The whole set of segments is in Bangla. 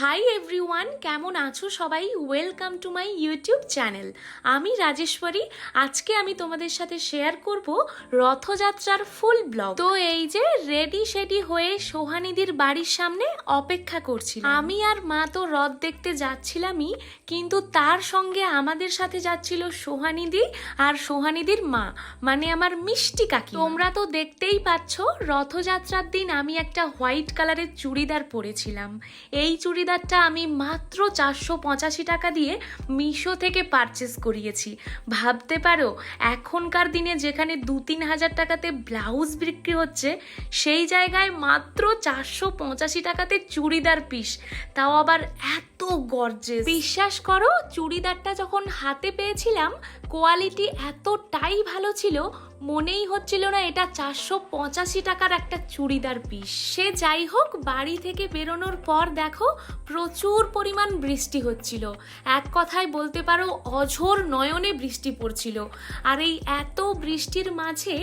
হাই এভরিওয়ান কেমন আছো সবাই? Welcome to my YouTube channel আমি রাজেশ্বরী। আজকে আমি তোমাদের সাথে শেয়ার করব রথযাত্রার ফুল ব্লগ তো এই যে রেডি সেডি হয়ে সোহানিদির বাড়ির সামনে অপেক্ষা করছি আমি আর মা তো রথ দেখতে যাচ্ছিলামই, কিন্তু তার সঙ্গে আমাদের সাথে যাচ্ছিল সোহানিদি আর সোহানিদির মা মানে আমার মিষ্টি কাকি তোমরা তো দেখতেই পাচ্ছ, রথযাত্রার দিন আমি একটা হোয়াইট কালারের চুড়িদার পরেছিলাম। এই চুড়িদারটা আমি মাত্র চারশো পঁচাশি টাকা দিয়ে মিশো থেকে পারচেস করিয়েছি। ভাবতে পারো, এখনকার দিনে যেখানে দু তিন হাজার টাকাতে ব্লাউজ বিক্রি হচ্ছে, সেই জায়গায় মাত্র চারশো পঁচাশি টাকাতে চুড়িদার পিস তাও আবার এত গর্জেস বিশ্বাস করো, চুড়িদারটা যখন হাতে পেয়েছিলাম কোয়ালিটি এতটাই ভালো ছিল, মনেই হচ্ছিল না এটা চারশো পঁচাশি টাকার একটা চুড়িদার পিস সে যাই হোক, বাড়ি থেকে বেরোনোর পর দেখো, প্রচুর পরিমাণ বৃষ্টি হচ্ছিল। এক কথায় বলতে পারো, অঝোর নয়নে বৃষ্টি পড়ছিল। আর এই এত বৃষ্টির মাঝে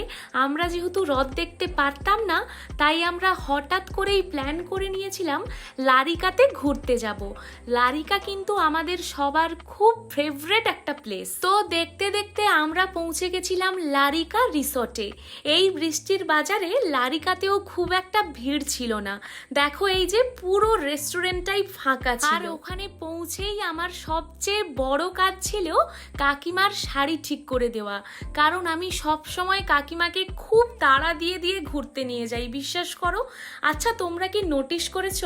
আমরা যেহেতু হ্রদ দেখতে পারতাম না, তাই আমরা হঠাৎ করেই প্ল্যান করে নিয়েছিলাম, লারিকাতে ঘুরতে যাব। লারিকা কিন্তু আমাদের সবার খুব ফেভারেট একটা প্লেস তো দেখতে দেখতে আমরা পৌঁছে গেছিলাম লারিকা রিসর্টে। এই বৃষ্টির বাজারে লারিকাতেও খুব একটা ভিড় ছিল না। দেখো এই যে পুরো রেস্টুরেন্টটাই ফাঁকা ছিল। আর ওখানে পৌঁছেই আমার সবচেয়ে বড় কাজ ছিল কাকিমার শাড়ি ঠিক করে দেওয়া। কারণ আমি সব সময় কাকিমাকে খুব তাড়া দিয়ে দিয়ে ঘুরতে নিয়ে যাই, বিশ্বাস করো। আচ্ছা তোমরা কি নোটিশ করেছ?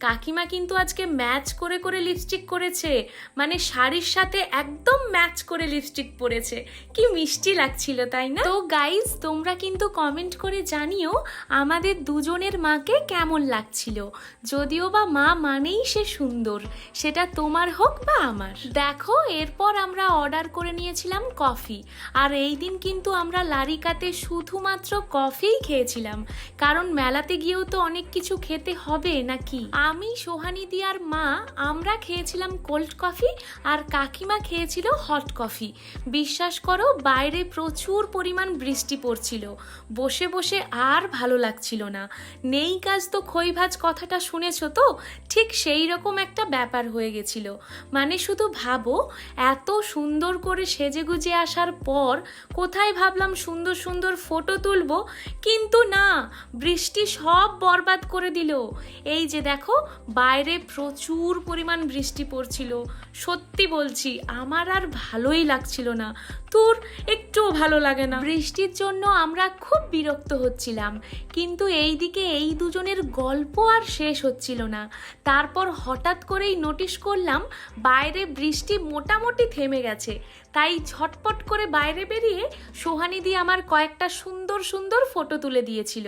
কাকিমা কিন্তু আজকে ম্যাচ করে করে লিপস্টিক করেছে। মানে শাড়ির সাথে একদম ম্যাচ করে লিপস্টিক পরেছে কি মিষ্টি লাগছিল, তাই না? তো গাইজ তোমরা কিন্তু কমেন্ট করে জানিও আমাদের দুজনের মাকে কেমন লাগছিল। যদিও বা মা মানেই সে সুন্দর, সেটা তোমার হোক বা আমার। দেখো, এরপর আমরা অর্ডার করে নিয়েছিলাম কফি আর এই দিন কিন্তু আমরা লারিকাতে শুধুমাত্র কফিই খেয়েছিলাম। কারণ মেলাতে গিয়েও তো অনেক কিছু খেতে হবে, নাকি? আমি, সোহানি দিয়ার মা, আমরা খেয়েছিলাম কোল্ড কফি আর কাকিমা খেয়েছিল হট কফি বিশ্বাস করো, বাইরে প্রচুর পরিমাণ বৃষ্টি পড়ছিল। বসে বসে আর ভালো লাগছিল না। নেই কাজ তো খই ভাজ কথাটা শুনেছো তো? ঠিক সেই রকম একটা ব্যাপার হয়ে গেছিল। মানে শুধু ভাবো, এত সুন্দর করে সেজে গুজে আসার পর কোথায় ভাবলাম সুন্দর সুন্দর ফটো তুলবো? কিন্তু না, বৃষ্টি সব বরবাদ করে দিল। এই যে দেখো, বাইরে প্রচুর পরিমাণ বৃষ্টি পড়ছিল। সত্যি বলছি, আমার আর ভালোই লাগছিল না। তোর একটুও ভালো লাগে না। বৃষ্টির জন্য আমরা খুব বিরক্ত হচ্ছিলাম, কিন্তু এই দিকে এই দুজনের গল্প আর শেষ হচ্ছিল না। তারপর হঠাৎ করেই নোটিশ করলাম, বাইরে বৃষ্টি মোটামুটি থেমে গেছে। তাই ঝটপট করে বাইরে বেরিয়ে সোহানিদি আমার কয়েকটা সুন্দর সুন্দর ফটো তুলে দিয়েছিল।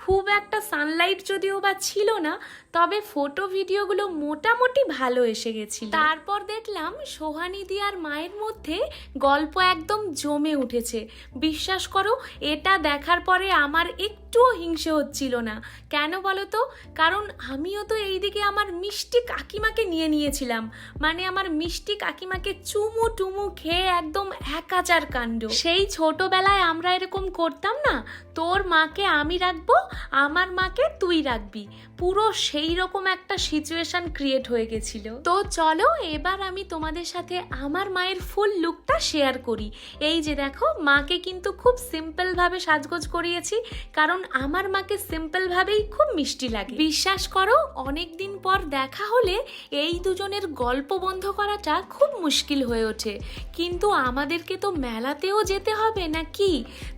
খুব একটা সানলাইট যদিও বা ছিল না, তবে ফটো ভিডিওগুলো মোটামুটি ভালো এসে গেছিল। তারপর দেখলাম সোহানিদি আর মায়ের মধ্যে গল্প একদম জমে উঠেছে। বিশ্বাস করো, এটা দেখার পরে আমার একটুও হিংসে হচ্ছিল না। কেন বলো তো কারণ আমিও তো এইদিকে আমার মিষ্টি কাকিমাকে নিয়ে নিয়েছিলাম। মানে আমার মিষ্টি কাকিমাকে চুমু টুমু খেয়ে একদম একাচার কাণ্ড। সেই ছোটবেলায় আমরা এরকম করতাম না? তোর মাকে আমি রাখব আমার মাকে তুই রাখবি পুরো সেই রকম একটা সিচুয়েশন ক্রিয়েট হয়ে গেছিল। তো চলো, এবার আমি তোমাদের সাথে আমার মায়ের ফুল লুকটা শেয়ার করি। এই যে দেখো, মাকে কিন্তু খুব সিম্পল ভাবে সাজগোজ করিয়েছি, কারণ আমার মাকে সিম্পল ভাবেই খুব মিষ্টি লাগে। বিশ্বাস করো অনেক দিন পর দেখা হলে এই দুজনের গল্প বন্ধ করাটা খুব মুশকিল হয়ে ওঠে। কিন্তু আমাদেরকে তো মেলাতেও যেতে হবে নাকি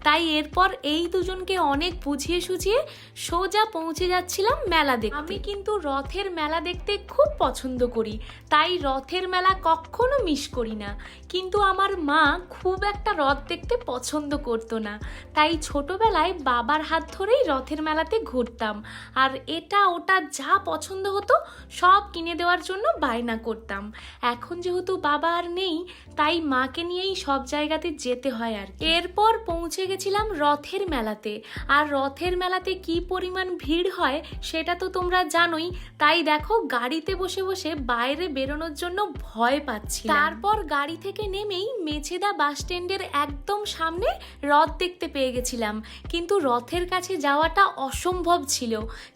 তাই এরপর এই দুজনকে অনেক বুঝিয়ে সুঝিয়ে সোজা পৌঁছে যাচ্ছিলাম মেলা দেখতে। আমি কিন্তু রথের মেলা দেখতে খুব পছন্দ করি, তাই রথের মেলা কখনো মিস করি না। কিন্তু আমার মা খুব একটা রথ দেখতে পছন্দ করতো না, তাই ছোটবেলায় বাবার হাত ধরেই রথের মেলাতে ঘুরতাম। আর এটা ওটা যা পছন্দ হতো, সব কিনে দেওয়ার জন্য বায়না করতাম। এখন যেহেতু বাবা আর নেই, তাই মাকে নিয়েই সব জায়গাতে যেতে হয় আর এরপর পৌঁছে গেছিলাম রথের মেলাতে। আর রথের মেলাতে কি পরিমাণ ভিড় হয়, সেটা তো তোমরা জানোই, তাই দেখো গাড়িতে বসে বসে বাইরে বেরোনোর জন্য ভয় পাচ্ছি তারপর গাড়ি থেকে নেমেই মেছেদা বাস স্ট্যান্ডের একদম সামনে রথ দেখতে পেয়ে গেছিলাম। কিন্তু রথের কাছে যাওয়াটা অসম্ভব ছিল,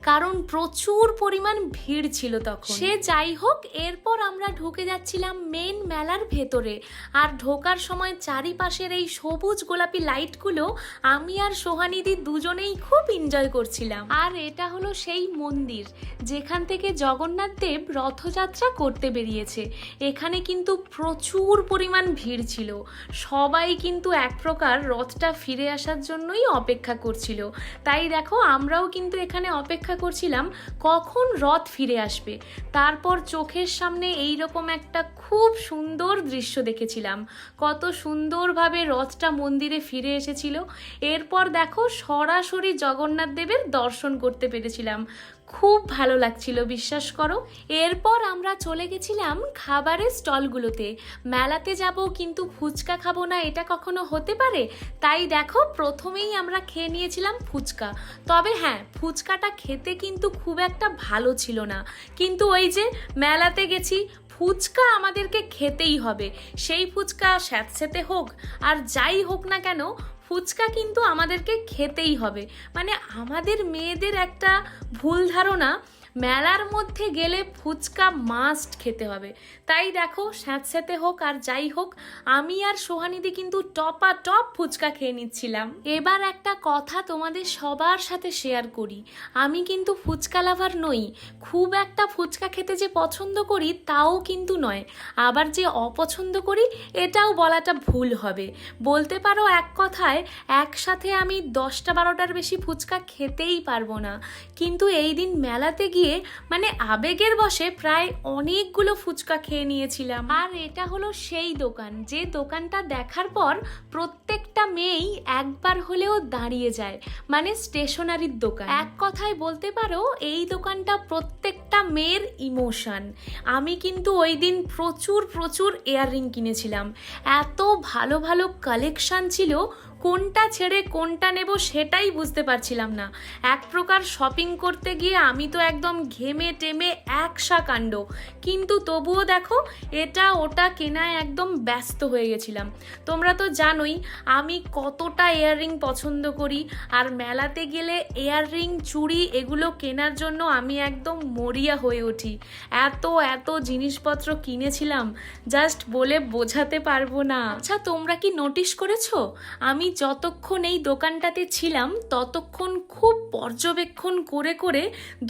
কারণ প্রচুর পরিমাণ ভিড় ছিল তখন। সে যাই হোক, এরপর আমরা ঢুকে যাচ্ছিলাম মেন মেলার ভেতরে। আর ঢোকার সময় চারিপাশের এই সবুজ গোলাপি লাইটগুলো আমি আর সোহানিদি দুজনেই খুব এনজয় করছিলাম। আর এটা হলো সেই মন্দির যেখান থেকে জগন্নাথ দেব রথযাত্রা করতে বেরিয়েছে। এখানে কিন্তু প্রচুর পরিমাণ ভিড় ছিল। সবাই কিন্তু এক প্রকার রথটা ফিরে আসার জন্যই অপেক্ষা করছিল। তাই দেখো, আমরাও কিন্তু এখানে অপেক্ষা করছিলাম, কখন রথ ফিরে আসবে। তারপর চোখের সামনে এই রকম একটা খুব সুন্দর দৃশ্য দেখেছিলাম। কত সুন্দরভাবে রথটা মন্দিরে ফিরে এসেছিল। এরপর দেখো, সরাসরি জগন্নাথ দেবের দর্শন করতে পেরেছিলাম। খুব ভালো লাগছিল, বিশ্বাস করো। এরপর আমরা চলে গেছিলাম খাবারের স্টলগুলোতে। মেলাতে যাব কিন্তু ফুচকা খাব না, এটা কখনো হতে পারে? তাই দেখো, প্রথমেই আমরা খেয়ে নিয়েছিলাম ফুচকা। তবে হ্যাঁ ফুচকাটা খেতে কিন্তু খুব একটা ভালো ছিল না। কিন্তু ওই যে মেলাতে গেছি, ফুচকা আমাদেরকে খেতেই হবে। সেই ফুচকা স্যাঁতস্যাঁতে হোক আর যাই হোক না কেন ফুচকা কিন্তু আমাদেরকে খেতেই হবে। মানে আমাদের মেয়েদের একটা ভুল ধারণা মেলার মধ্যে গেলে ফুচকা মাস্ট খেতে হবে। তাই দেখো, স্যাঁতস্যাঁতে হোক আর যাই হোক, আমি আর সোহানিদি কিন্তু টপা টপ ফুচকা খেয়ে নিচ্ছিলাম। এবার একটা কথা তোমাদের সবার সাথে শেয়ার করি। আমি কিন্তু ফুচকা লাভার নই। খুব একটা ফুচকা খেতে যে পছন্দ করি তাও কিন্তু নয়। আবার যে অপছন্দ করি, এটাও বলাটা ভুল হবে। বলতে পারো এক কথায়, একসাথে আমি দশটা বারোটার বেশি ফুচকা খেতেই পারব না। কিন্তু এই দিন মেলাতে গিয়ে মানে আবেগের বসে প্রায় অনেকগুলো ফুচকা খেয়ে নিয়েছিলাম। আর এটা হলো সেই দোকান। যে দোকানটা দেখার পর প্রত্যেকটা মেয়েই একবার হলেও দাঁড়িয়ে যায়। মানে স্টেশনারির দোকান। এক কথায় বলতে পারো, এই দোকানটা প্রত্যেকটা মেয়ের ইমোশন। আমি কিন্তু ওই দিন প্রচুর প্রচুর ইয়াররিং কিনেছিলাম। এত ভালো ভালো কালেকশন ছিল কোনটা ছেড়ে কোনটা নেব সেটাই বুঝতে পারছিলাম না। এক প্রকার শপিং করতে গিয়ে আমি তো একদম ঘেমে টেমে একসা কাণ্ড কিন্তু তবুও দেখো, এটা ওটা কেনায় একদম ব্যস্ত হয়ে গেছিলাম। তোমরা তো জানোই, আমি কতটা ইয়াররিং পছন্দ করি, আর মেলাতে গেলে ইয়াররিং চুড়ি এগুলো কেনার জন্য আমি একদম মরিয়া হয়ে উঠি। এত এত জিনিসপত্র কিনেছিলাম জাস্ট বলে বোঝাতে পারব না। আচ্ছা তোমরা কি নোটিশ করেছ? আমি যতক্ষণ এই দোকানটাতে ছিলাম, ততক্ষণ খুব পর্যবেক্ষণ করে করে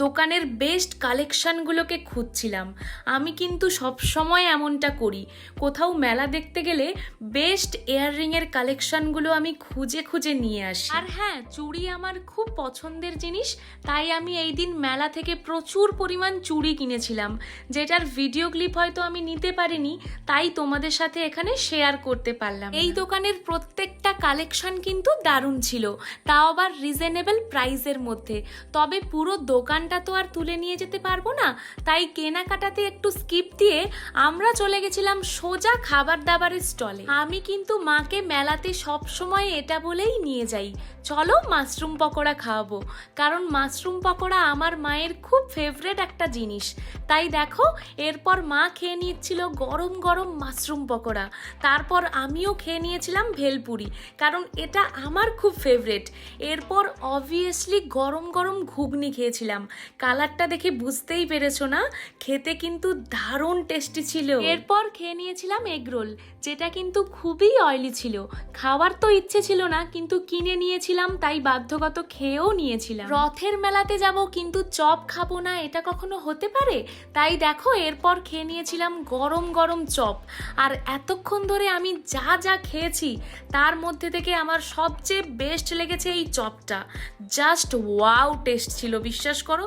দোকানের বেস্ট কালেকশনগুলোকে খুঁজছিলাম। আমি কিন্তু সব সময় এমনটা করি। কোথাও মেলা দেখতে গেলে বেস্ট ইয়াররিংয়ের কালেকশনগুলো আমি খুঁজে খুঁজে নিয়ে আসি। আর হ্যাঁ চুড়ি আমার খুব পছন্দের জিনিস তাই আমি এই দিন মেলা থেকে প্রচুর পরিমাণ চুড়ি কিনেছিলাম। যেটার ভিডিও ক্লিপ হয়তো আমি নিতে পারিনি তাই তোমাদের সাথে এখানে শেয়ার করতে পারলাম এই দোকানের প্রত্যেকটা কালেকশন কিন্তু দারুণ ছিল তাও আবার রিজনেবল প্রাইসের মধ্যে। তবে পুরো দোকানটা তো আর তুলে নিয়ে যেতে পারব না তাই কেনাকাটাতে একটু স্কিপ দিয়ে আমরা চলে গেছিলাম সোজা খাবার দাবারের স্টলে আমি কিন্তু মাকে মেলাতে সব সময় এটা বলেই নিয়ে যাই। চলো মাশরুম পকোড়া খাওয়াবো। কারণ মাশরুম পকোড়া আমার মায়ের খুব ফেভারেট একটা জিনিস। তাই দেখো, এরপর মা খেয়ে নিচ্ছিল গরম গরম মাশরুম পকোড়া। তারপর আমিও খেয়ে নিয়েছিলাম ভেলপুরি, কারণ এটা আমার খুব ফেভারেট এরপর অবভিয়াসলি গরম গরম ঘুগনি খেয়েছিলাম। কালারটা দেখে বুঝতেই পেরেছ না? খেতে কিন্তু দারুণ টেস্টি ছিল। এরপর খেয়ে নিয়েছিলাম এগরোল যেটা কিন্তু খুবই অয়েলি ছিল। খাওয়ার তো ইচ্ছে ছিল না, কিন্তু কিনে নিয়েছিলাম, তাই বাধ্যগত খেয়েও নিয়েছিলাম। রথের মেলাতে যাব, কিন্তু চপ খাব না, এটা কখনো হতে পারে? তাই দেখো, এরপর খেয়ে নিয়েছিলাম গরম গরম চপ। আর এতক্ষণ ধরে আমি যা যা খেয়েছি, তার মধ্যে থেকে আমার সবচেয়ে বেস্ট লেগেছে এই চপটা। জাস্ট ওয়াও টেস্ট ছিল, বিশ্বাস করো?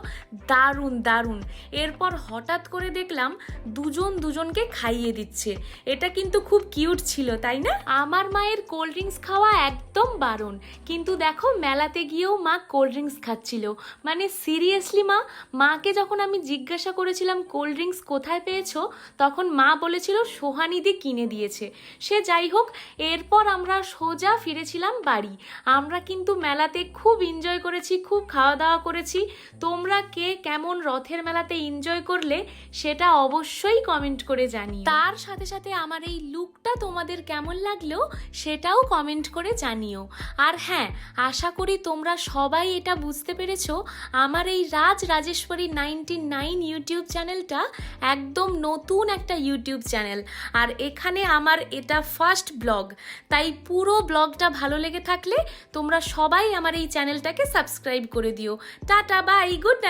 দারুণ দারুণ। এরপর হঠাৎ করে দেখলাম দুজন দুজনকে খাইয়ে দিচ্ছে। এটা কিন্তু খুব কিউট ছিল, তাই না? আমার মায়ের কোল্ড ড্রিঙ্কস খাওয়া একদম বারণ। কিন্তু দেখো, মেলাতে গিয়েও মা কোল্ড ড্রিঙ্কস খাচ্ছিল। মানে সিরিয়াসলি মা, মাকে যখন আমি জিজ্ঞাসা করেছিলাম, কোল্ড ড্রিঙ্কস কোথায় পেয়েছ? তখন মা বলেছিল, সোহানিদি কিনে দিয়েছে। সে যাই হোক, এরপর আমরা সোজা ফিরেছিলাম বাড়ি। আমরা কিন্তু মেলাতে খুব এনজয় করেছি, খুব খাওয়া দাওয়া করেছি। তোমরা কে কেমন রথের মেলাতে এনজয় করলে, সেটা অবশ্যই কমেন্ট করে জানিও। তার সাথে সাথে আমার এই লুকটা তোমাদের কেমন লাগল সেটাও কমেন্ট করে জানিও। আর হ্যাঁ আশা করি তোমরা সবাই এটা বুঝতে পেরেছ, আমার এই Raj Rajeshwari ninety nine YouTube চ্যানেলটা একদম নতুন একটা ইউটিউব চ্যানেল। আর এখানে আমার এটা ফার্স্ট ব্লগ তাই পুরো ব্লগটা ভালো লেগে থাকলে তোমরা সবাই আমার এই চ্যানেলটাকে সাবস্ক্রাইব করে দিও। Tata bye good night